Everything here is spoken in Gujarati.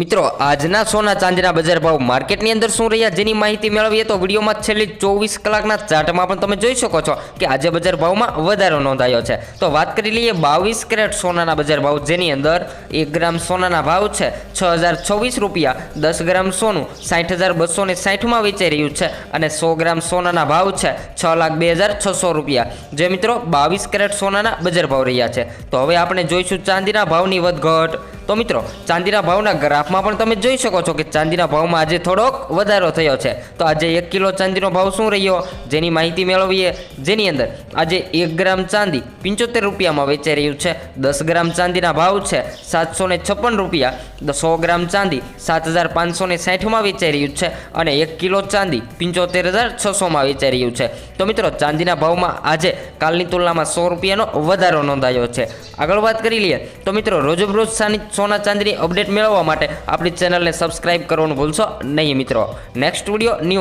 મિત્રો, આજના સોના ચાંદીના બજાર ભાવ માર્કેટની અંદર શું રહ્યા જેની માહિતી મેળવીએ તો વિડીયોમાં છેલ્લી ચોવીસ કલાકના ચાર્ટમાં પણ તમે જોઈ શકો છો કે આજે બજાર ભાવમાં વધારો નોંધાયો છે. તો વાત કરી લઈએ બાવીસ કેરેટ સોનાના બજાર ભાવ જેની અંદર એક ગ્રામ સોનાના ભાવ છે છ હજાર છવ્વીસ રૂપિયા, દસ ગ્રામ સોનું સાઠ હજાર બસો ને સાઠમાં વેચાઈ રહ્યું છે અને સો ગ્રામ સોનાના ભાવ છે છ લાખ બે હજાર છસો રૂપિયા. જે મિત્રો, બાવીસ કેરેટ સોનાના બજાર ભાવ રહ્યા છે. તો હવે આપણે જોઈશું ચાંદીના ભાવની વધઘટ. તો મિત્રો, ચાંદીના ભાવના ગ્રાફમાં પણ તમે જોઈ શકો છો કે ચાંદીના ભાવમાં આજે થોડોક વધારો થયો છે. તો આજે એક કિલો ચાંદીનો ભાવ શું રહ્યો? જેની માહિતી મેળવીએ. જેની અંદર આજે એક ગ્રામ ચાંદી પંચોતેર રૂપિયામાં વેચાઈ રહ્યું છે. દસ ગ્રામ ચાંદીના ભાવ છે સાતસો ને છપ્પન રૂપિયા. સો ગ્રામ ચાંદી સાત હજાર પાંચસો ને સાઠમાં વેચાઈ રહ્યું છે અને એક કિલો ચાંદી પંચોતેર હજાર છસોમાં વેચાઈ રહ્યું છે. તો મિત્રો, ચાંદીના ભાવમાં આજે કાલની તુલનામાં સો રૂપિયાનો વધારો નોંધાયો છે. આગળ વાત કરી લઈએ. તો મિત્રો, રોજબરોજ સાની સોના ચાંદીની અપડેટ મેળવવા માટે આપણી ચેનલને સબસ્ક્રાઇબ કરવાનું ભૂલશો નહીં મિત્રો. Next video new